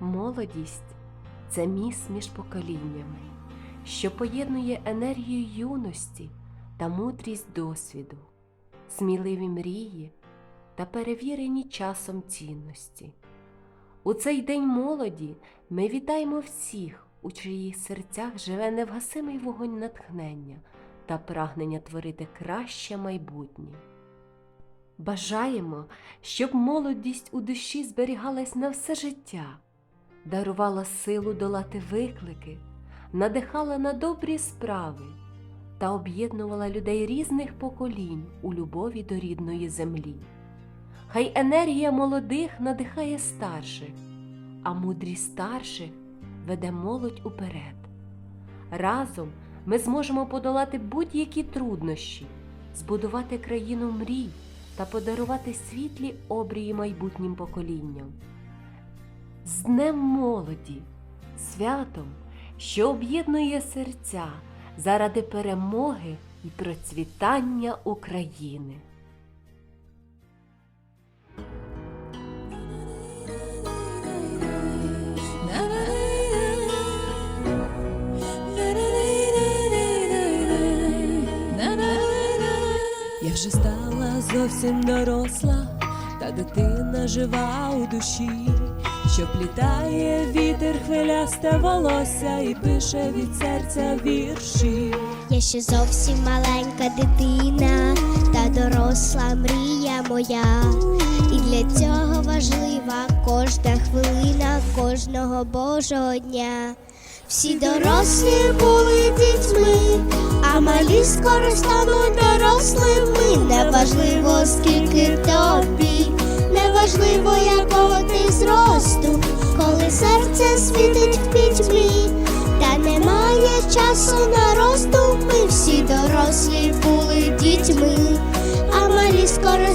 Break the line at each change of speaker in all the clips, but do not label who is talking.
Молодість це міст між поколіннями, що поєднує енергію юності та мудрість досвіду, сміливі мрії та перевірені часом цінності. У цей день молоді ми вітаємо всіх, у чиїх серцях живе невгасимий вогонь натхнення та прагнення творити краще майбутнє. Бажаємо, щоб молодість у душі зберігалась на все життя, дарувала силу долати виклики, надихала на добрі справи та об'єднувала людей різних поколінь у любові до рідної землі. Хай енергія молодих надихає старших, а мудрість старших веде молодь уперед. Разом ми зможемо подолати будь-які труднощі, збудувати країну мрій та подарувати світлі обрії майбутнім поколінням. З Днем молоді, святом, що об'єднує серця заради перемоги і процвітання України.
Я вже стала зовсім доросла, та дитина жива у душі, що плітає вітер хвилясте волосся і пише від серця вірші.
Я ще зовсім маленька дитина, та доросла мрія моя. І для цього важлива кожна хвилина кожного Божого дня. Всі дорослі були дітьми, а малі скоро стануть дорослими. Неважливо, скільки тобі, неважливо, якого ти зросту, коли серце світить в пітьмі, та немає часу на росту. Ми всі дорослі були дітьми, а малі скоро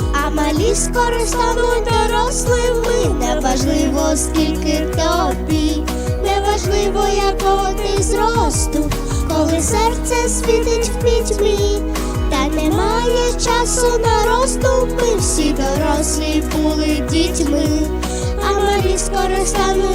скоро стануть дорослими. Неважливо, скільки тобі, неважливо, якого ти зросту, коли серце світить в пітьмі, та немає часу на росту. Ми всі дорослі були дітьми, а малі скоро стануть.